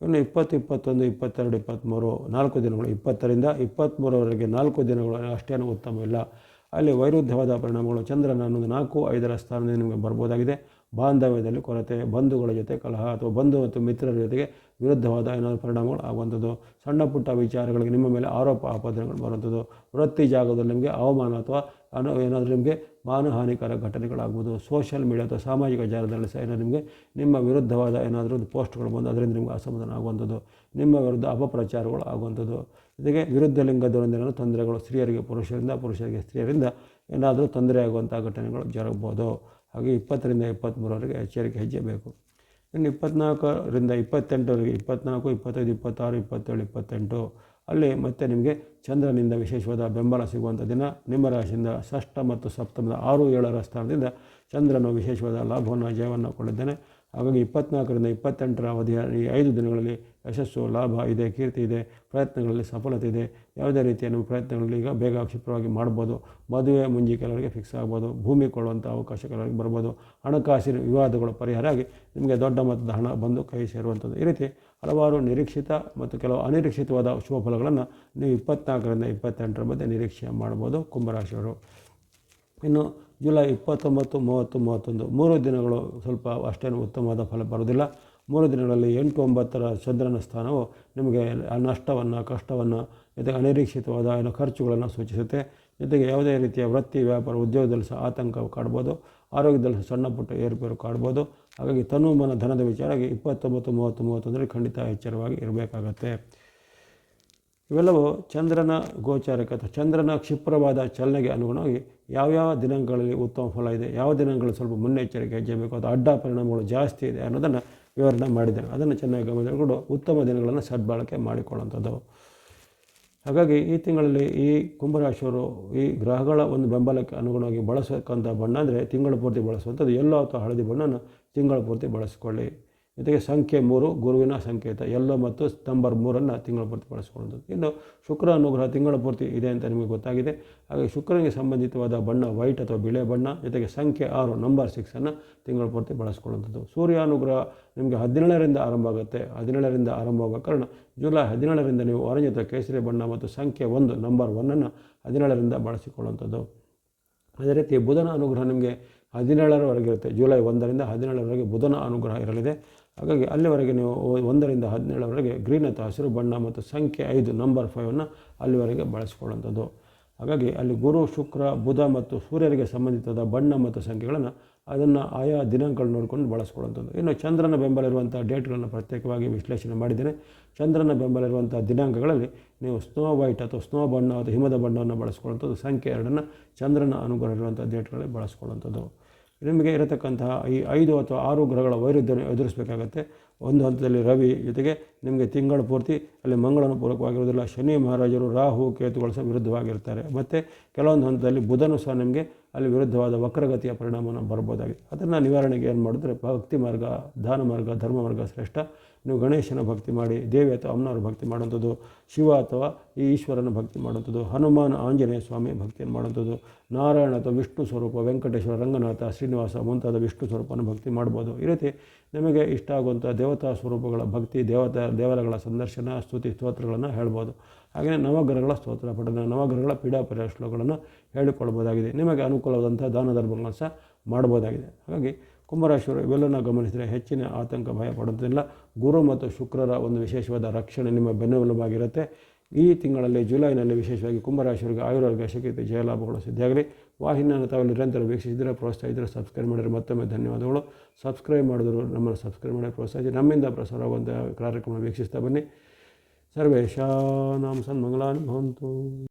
ಇನ್ನು ಇಪ್ಪತ್ತು, ಇಪ್ಪತ್ತೊಂದು, ಇಪ್ಪತ್ತೆರಡು, ಇಪ್ಪತ್ತ್ಮೂರು, ನಾಲ್ಕು ದಿನಗಳು ಇಪ್ಪತ್ತರಿಂದ ಇಪ್ಪತ್ತ್ಮೂರವರೆಗೆ ನಾಲ್ಕು ದಿನಗಳು ಅಷ್ಟೇನು ಉತ್ತಮವಿಲ್ಲ ಅಲ್ಲಿ ವೈರುದ್ಧವಾದ ಪರಿಣಾಮಗಳು ಚಂದ್ರನ ಅನ್ನೋದು ನಾಲ್ಕು, ಐದರ ಸ್ಥಾನದಿಂದ ನಿಮಗೆ ಬರ್ಬೋದಾಗಿದೆ. ಬಾಂಧವ್ಯದಲ್ಲಿ ಕೊರತೆ, ಬಂಧುಗಳ ಜೊತೆ ಕಲಹ ಅಥವಾ ಬಂಧು ಮತ್ತು ಮಿತ್ರರ ಜೊತೆಗೆ ವಿರುದ್ಧವಾದ ಏನಾದರೂ ಪರಿಣಾಮಗಳು ಆಗುವಂಥದ್ದು, ಸಣ್ಣ ಪುಟ್ಟ ವಿಚಾರಗಳಿಗೆ ನಿಮ್ಮ ಮೇಲೆ ಆರೋಪ, ಆಪಾದನೆಗಳು ಬರುವಂಥದ್ದು, ವೃತ್ತಿ ಜಾಗದಲ್ಲಿ ನಿಮಗೆ ಅವಮಾನ ಅಥವಾ ಅನು, ಏನಾದರೂ ನಿಮಗೆ ಮಾನಹಾನಿಕರ ಘಟನೆಗಳಾಗ್ಬೋದು ಸೋಷಿಯಲ್ ಮೀಡಿಯಾ ಅಥವಾ ಸಾಮಾಜಿಕ ಜಾಲದಲ್ಲಿ ಸಹ ಏನೋ ನಿಮಗೆ ನಿಮ್ಮ ವಿರುದ್ಧವಾದ ಏನಾದರೂ ಒಂದು ಪೋಸ್ಟ್ಗಳು ಬಂದು ಅದರಿಂದ ನಿಮಗೆ ಅಸಮಾಧಾನ ಆಗುವಂಥದ್ದು, ನಿಮ್ಮ ವಿರುದ್ಧ ಅಪಪ್ರಚಾರಗಳು ಆಗುವಂಥದ್ದು. ಜೊತೆಗೆ ವಿರುದ್ಧ ಲಿಂಗದವರಿಂದ ತೊಂದರೆಗಳು ಸ್ತ್ರೀಯರಿಗೆ, ಪುರುಷರಿಂದ, ಪುರುಷರಿಗೆ ಸ್ತ್ರೀಯರಿಂದ ಏನಾದರೂ ತೊಂದರೆ ಆಗುವಂಥ ಘಟನೆಗಳು ಜರಗಬಹುದು ಹಾಗೆ ಇಪ್ಪತ್ತರಿಂದ ಇಪ್ಪತ್ತ್ಮೂರವರೆಗೆ ಎಚ್ಚರಿಕೆ ಹೆಜ್ಜೆ ಬೇಕು ಇನ್ನು ಇಪ್ಪತ್ತ್ನಾಲ್ಕರಿಂದ ಇಪ್ಪತ್ತೆಂಟರವರೆಗೆ ಇಪ್ಪತ್ತ್ನಾಲ್ಕು ಇಪ್ಪತ್ತೈದು, ಇಪ್ಪತ್ತಾರು, ಇಪ್ಪತ್ತೇಳು, ಇಪ್ಪತ್ತೆಂಟು, ಅಲ್ಲಿ ಮತ್ತೆ ನಿಮಗೆ ಚಂದ್ರನಿಂದ ವಿಶೇಷವಾದ ಬೆಂಬಲ ಸಿಗುವಂಥ ದಿನ, ನಿಮ್ಮ ರಾಶಿಯಿಂದ ಷಷ್ಠ ಮತ್ತು ಸಪ್ತಮದ ಆರು, ಏಳರ ಸ್ಥಾನದಿಂದ ಚಂದ್ರನು ವಿಶೇಷವಾದ ಲಾಭವನ್ನು, ಜಯವನ್ನು ಕೊಡಿದ್ದೇನೆ ಹಾಗಾಗಿ ಇಪ್ಪತ್ನಾಲ್ಕರಿಂದ ಇಪ್ಪತ್ತೆಂಟರ ಅವಧಿಯ ಈ ಐದು ದಿನಗಳಲ್ಲಿ ಯಶಸ್ಸು, ಲಾಭ ಇದೆ, ಕೀರ್ತಿ ಇದೆ, ಪ್ರಯತ್ನಗಳಲ್ಲಿ ಸಫಲತೆ ಇದೆ. ಯಾವುದೇ ರೀತಿಯ ನಿಮ್ಮ ಪ್ರಯತ್ನಗಳಲ್ಲಿ ಈಗ ಬೇಗ ಕ್ಷಿಪ್ರವಾಗಿ ಮಾಡ್ಬೋದು. ಮದುವೆ ಮುಂಜಿ ಕೆಲವರಿಗೆ ಫಿಕ್ಸ್ ಆಗ್ಬೋದು. ಭೂಮಿ ಕೊಡುವಂಥ ಅವಕಾಶ ಕೆಲವರಿಗೆ ಬರ್ಬೋದು. ಹಣಕಾಸಿನ ವಿವಾದಗಳು ಪರಿಹಾರ ಆಗಿ ನಿಮಗೆ ದೊಡ್ಡ ಮೊತ್ತದ ಹಣ ಬಂದು ಕೈ ಸೇರುವಂಥದ್ದು. ಈ ರೀತಿ ಹಲವಾರು ನಿರೀಕ್ಷಿತ ಮತ್ತು ಕೆಲವು ಅನಿರೀಕ್ಷಿತವಾದ ಶುಭ ಫಲಗಳನ್ನು ನೀವು ಇಪ್ಪತ್ನಾಲ್ಕರಿಂದ ಇಪ್ಪತ್ತೆಂಟರ ಮಧ್ಯೆ ನಿರೀಕ್ಷೆ ಮಾಡ್ಬೋದು ಕುಂಭರಾಶಿಯವರು. ಇನ್ನು ಜುಲೈ ಇಪ್ಪತ್ತೊಂಬತ್ತು, ಮೂವತ್ತು, ಮೂವತ್ತೊಂದು, ಮೂರು ದಿನಗಳು ಸ್ವಲ್ಪ ಅಷ್ಟೇನು ಉತ್ತಮವಾದ ಫಲ ಬರೋದಿಲ್ಲ ಮೂರು ದಿನಗಳಲ್ಲಿ ಎಂಟು ಒಂಬತ್ತರ ಚಂದ್ರನ ಸ್ಥಾನವು ನಿಮಗೆ ನಷ್ಟವನ್ನು, ಕಷ್ಟವನ್ನು, ಜೊತೆಗೆ ಅನಿರೀಕ್ಷಿತವಾದ ಏನೋ ಖರ್ಚುಗಳನ್ನು ಸೂಚಿಸುತ್ತೆ. ಜೊತೆಗೆ ಯಾವುದೇ ರೀತಿಯ ವೃತ್ತಿ, ವ್ಯಾಪಾರ, ಉದ್ಯೋಗದಲ್ಲಿ ಸಹ ಆತಂಕ ಕಾಡ್ಬೋದು. ಆರೋಗ್ಯದಲ್ಲಿ ಸಣ್ಣ ಪುಟ್ಟ ಏರುಪೇರು ಕಾಡ್ಬೋದು. ಹಾಗಾಗಿ ತನು ಮನ ಧನದ ವಿಚಾರವಾಗಿ ಇಪ್ಪತ್ತೊಂಬತ್ತು, ಮೂವತ್ತು, ಮೂವತ್ತೊಂದರಲ್ಲಿ ಖಂಡಿತ ಎಚ್ಚರವಾಗಿ ಇರಬೇಕಾಗತ್ತೆ. ಇವೆಲ್ಲವೂ ಚಂದ್ರನ ಗೋಚಾರಕ್ಕೆ ಅಥವಾ ಚಂದ್ರನ ಕ್ಷಿಪ್ರವಾದ ಚಲನೆಗೆ ಅನುಗುಣವಾಗಿ ಯಾವ್ಯಾವ ದಿನಾಂಕಗಳಲ್ಲಿ ಉತ್ತಮ ಫಲ ಇದೆ, ಯಾವ ದಿನಾಂಕಗಳು ಸ್ವಲ್ಪ ಮುನ್ನೆಚ್ಚರಿಕೆ ಹೆಜ್ಜೆ ಬೇಕು ಅಡ್ಡ ಪರಿಣಾಮಗಳು ಜಾಸ್ತಿ ಇದೆ ಅನ್ನೋದನ್ನು ವಿವರಣೆ ಮಾಡಿದ್ದೇವೆ ಅದನ್ನು ಚೆನ್ನಾಗಿ ಗಮನಿಸಿಕೊಂಡು ಉತ್ತಮ ದಿನಗಳನ್ನು ಸದ್ಬಳಕೆ ಮಾಡಿಕೊಳ್ಳುವಂಥದ್ದು. ಹಾಗಾಗಿ ಈ ತಿಂಗಳಲ್ಲಿ ಈ ಕುಂಭರಾಶಿಯವರು ಈ ಗ್ರಹಗಳ ಒಂದು ಬೆಂಬಲಕ್ಕೆ ಅನುಗುಣವಾಗಿ ಬಳಸಕ್ಕಂಥ ಬಣ್ಣ ಅಂದರೆ ತಿಂಗಳ ಪೂರ್ತಿ ಬಳಸುವಂಥದ್ದು. ಎಲ್ಲೋ ಅಥವಾ ಹಳದಿ ಬಣ್ಣನ ತಿಂಗಳ ಪೂರ್ತಿ ಬಳಸಿಕೊಳ್ಳಿ. ಜೊತೆಗೆ ಸಂಖ್ಯೆ ಮೂರು, ಗುರುವಿನ ಸಂಕೇತ, ಎಲ್ಲೋ ಮತ್ತು ನಂಬರ್ ಮೂರನ್ನು ತಿಂಗಳ ಪೂರ್ತಿ ಬಳಸ್ಕೊಳ್ಳೋದು ಇನ್ನು ಶುಕ್ರ ಅನುಗ್ರಹ ತಿಂಗಳ ಪೂರ್ತಿ ಇದೆ ಅಂತ ನಿಮಗೆ ಗೊತ್ತಾಗಿದೆ. ಹಾಗೆ ಶುಕ್ರನಿಗೆ ಸಂಬಂಧಿತವಾದ ಬಣ್ಣ ವೈಟ್ ಅಥವಾ ಬಿಳೆ ಬಣ್ಣ, ಜೊತೆಗೆ ಸಂಖ್ಯೆ ಆರು ನಂಬರ್ ಸಿಕ್ಸನ್ನು ತಿಂಗಳ ಪೂರ್ತಿ ಬಳಸ್ಕೊಳ್ಳುವಂಥದ್ದು. ಸೂರ್ಯಾನುಗ್ರಹ ನಿಮಗೆ ಹದಿನೇಳರಿಂದ ಆರಂಭ ಆಗುತ್ತೆ. ಹದಿನೇಳರಿಂದ ಆರಂಭ ಆಗುವ ಕಾರಣ ಜುಲೈ ಹದಿನೇಳರಿಂದ ನೀವು ಆರೆಂಜ್ ಅಥವಾ ಕೇಸರಿ ಬಣ್ಣ ಮತ್ತು ಸಂಖ್ಯೆ ಒಂದು ನಂಬರ್ ಒನ್ನನ್ನು ಹದಿನೇಳರಿಂದ ಬಳಸಿಕೊಳ್ಳುವಂಥದ್ದು. ಅದೇ ರೀತಿ ಬುಧನ ಅನುಗ್ರಹ ನಿಮಗೆ ಹದಿನೇಳರವರೆಗೆ ಇರುತ್ತೆ. ಜುಲೈ ಒಂದರಿಂದ ಹದಿನೇಳರವರೆಗೆ ಬುಧನ ಅನುಗ್ರಹ ಇರಲಿದೆ. ಹಾಗಾಗಿ ಅಲ್ಲಿವರೆಗೆ ನೀವು ಒಂದರಿಂದ ಹದಿನೇಳರವರೆಗೆ ಗ್ರೀನ್ ಅಥವಾ ಹಸಿರು ಬಣ್ಣ ಮತ್ತು ಸಂಖ್ಯೆ ಐದು ನಂಬರ್ ಫೈವನ್ನು ಅಲ್ಲಿವರೆಗೆ ಬಳಸ್ಕೊಳ್ಳುವಂಥದ್ದು. ಹಾಗಾಗಿ ಅಲ್ಲಿ ಗುರು, ಶುಕ್ರ, ಬುಧ ಮತ್ತು ಸೂರ್ಯರಿಗೆ ಸಂಬಂಧಿತದ ಬಣ್ಣ ಮತ್ತು ಸಂಖ್ಯೆಗಳನ್ನು ಅದನ್ನು ಆಯಾ ದಿನಾಂಕಗಳು ನೋಡಿಕೊಂಡು ಬಳಸ್ಕೊಳ್ಳುವಂಥದ್ದು. ಇನ್ನು ಚಂದ್ರನ ಬೆಂಬಲ ಇರುವಂಥ ಡೇಟ್ಗಳನ್ನು ಪ್ರತ್ಯೇಕವಾಗಿ ವಿಶ್ಲೇಷಣೆ ಮಾಡಿದ್ದೇನೆ. ಚಂದ್ರನ ಬೆಂಬಲ ಇರುವಂಥ ದಿನಾಂಕಗಳಲ್ಲಿ ನೀವು ಸ್ನೋ ವೈಟ್ ಅಥವಾ ಸ್ನೋ ಬಣ್ಣ ಅಥವಾ ಹಿಮದ ಬಣ್ಣವನ್ನು ಬಳಸ್ಕೊಳ್ಳುವಂಥದ್ದು. ಸಂಖ್ಯೆ ಎರಡನ್ನು ಚಂದ್ರನ ಅನುಗ್ರಹ ಇರುವಂಥ ಡೇಟ್ಗಳಲ್ಲಿ ಬಳಸ್ಕೊಳ್ಳುವಂಥದ್ದು. ನಿಮಗೆ ಇರತಕ್ಕಂತಹ ಈ ಐದು ಅಥವಾ ಆರು ಗ್ರಹಗಳ ವೈರುಧ್ಯ ಎದುರಿಸಬೇಕಾಗತ್ತೆ. ಒಂದು ಹಂತದಲ್ಲಿ ರವಿ ಜೊತೆಗೆ ನಿಮಗೆ ತಿಂಗಳ ಪೂರ್ತಿ ಅಲ್ಲಿ ಮಂಗಳನ ಪೂರಕವಾಗಿರೋದಿಲ್ಲ ಶನಿ ಮಹಾರಾಜರು ರಾಹು ಕೇತುಗಳು ಸಹ ವಿರುದ್ಧವಾಗಿರ್ತಾರೆ. ಮತ್ತು ಕೆಲವೊಂದು ಹಂತದಲ್ಲಿ ಬುಧನು ಸಹ ನಿಮಗೆ ಅಲ್ಲಿ ವಿರುದ್ಧವಾದ ವಕ್ರಗತಿಯ ಪರಿಣಾಮವನ್ನು ಬರ್ಬೋದಾಗಿದೆ. ಅದನ್ನು ನಿವಾರಣೆಗೆ ಏನು ಮಾಡಿದ್ರೆ ಭಕ್ತಿ ಮಾರ್ಗ, ದಾನ ಮಾರ್ಗ, ಧರ್ಮ ಮಾರ್ಗ ಶ್ರೇಷ್ಠ. ನೀವು ಗಣೇಶನ ಭಕ್ತಿ ಮಾಡಿ, ದೇವಿ ಅಥವಾ ಅಮ್ಮನವ್ರ ಭಕ್ತಿ ಮಾಡುವಂಥದ್ದು, ಶಿವ ಅಥವಾ ಈಶ್ವರನ ಭಕ್ತಿ ಮಾಡುವಂಥದ್ದು, ಹನುಮಾನ್ ಆಂಜನೇಯ ಸ್ವಾಮಿ ಭಕ್ತಿಯನ್ನು ಮಾಡುವಂಥದ್ದು, ನಾರಾಯಣ ಅಥವಾ ವಿಷ್ಣು ಸ್ವರೂಪ, ವೆಂಕಟೇಶ್ವರ, ರಂಗನಾಥ, ಶ್ರೀನಿವಾಸ ಮುಂತಾದ ವಿಷ್ಣು ಸ್ವರೂಪನ ಭಕ್ತಿ ಮಾಡ್ಬೋದು. ಈ ರೀತಿ ನಿಮಗೆ ಇಷ್ಟ ಆಗುವಂಥ ದೇವತಾ ಸ್ವರೂಪಗಳ ಭಕ್ತಿ, ದೇವತಾ, ದೇವರಗಳ ಸಂದರ್ಶನ, ಸ್ತುತಿ ಸ್ತೋತ್ರಗಳನ್ನು ಹೇಳ್ಬೋದು. ಹಾಗೆಯೇ ನವಗ್ರಹಗಳ ಸ್ತೋತ್ರ ಪಠನ ನವಗ್ರಹಗಳ ಪೀಡಾಪರ ಶ್ಲೋಕಗಳನ್ನು ಹೇಳಿಕೊಳ್ಬೋದಾಗಿದೆ. ನಿಮಗೆ ಅನುಕೂಲವಾದಂಥ ದಾನ ಧರ್ಮಗಳನ್ನು ಸಹ ಮಾಡ್ಬೋದಾಗಿದೆ. ಹಾಗಾಗಿ ಕುಂಭರಾಶಿಯವರು ಇವೆಲ್ಲನ ಗಮನಿಸಿದರೆ ಹೆಚ್ಚಿನ ಆತಂಕ ಭಯ ಪಡುವುದಿಲ್ಲ. ಗುರು ಮತ್ತು ಶುಕ್ರರ ಒಂದು ವಿಶೇಷವಾದ ರಕ್ಷಣೆ ನಿಮ್ಮ ಬೆನ್ನೆಲುಬಾಗಿರುತ್ತೆ. ಈ ತಿಂಗಳಲ್ಲಿ ಜುಲೈನಲ್ಲಿ ವಿಶೇಷವಾಗಿ ಕುಂಭರಾಶಿಯವರಿಗೆ ಆಯುರ್ವೇದ, ಶಕ್ತಿ ಜಯಲಾಭಗಳು ಸಿದ್ಧಿಯಾಗಲಿ. ವಾಹಿನಿಯನ್ನು ತಾವು ನಿರಂತರ ವೀಕ್ಷಿಸಿದರೆ ಪ್ರೋತ್ಸಾಹಿಸಿದರೆ ಸಬ್ಸ್ಕ್ರೈಬ್ ಮಾಡಿದರೆ ಮತ್ತೊಮ್ಮೆ ಧನ್ಯವಾದಗಳು. ಸಬ್ಸ್ಕ್ರೈಬ್ ಮಾಡಿದ್ರು ನಮ್ಮನ್ನು ಸಬ್ಸ್ಕ್ರೈಬ್ ಮಾಡಿ ಪ್ರೋತ್ಸಾಹಿಸಿ. ನಮ್ಮಿಂದ ಪ್ರಸಾರವಾಗುವಂಥ ಕಾರ್ಯಕ್ರಮ ವೀಕ್ಷಿಸ್ತಾ ಬನ್ನಿ. ಸರ್ವೇಶಾನಾಂ ಸನ್ಮಂಗಲಾನಿ ಭವಂತು.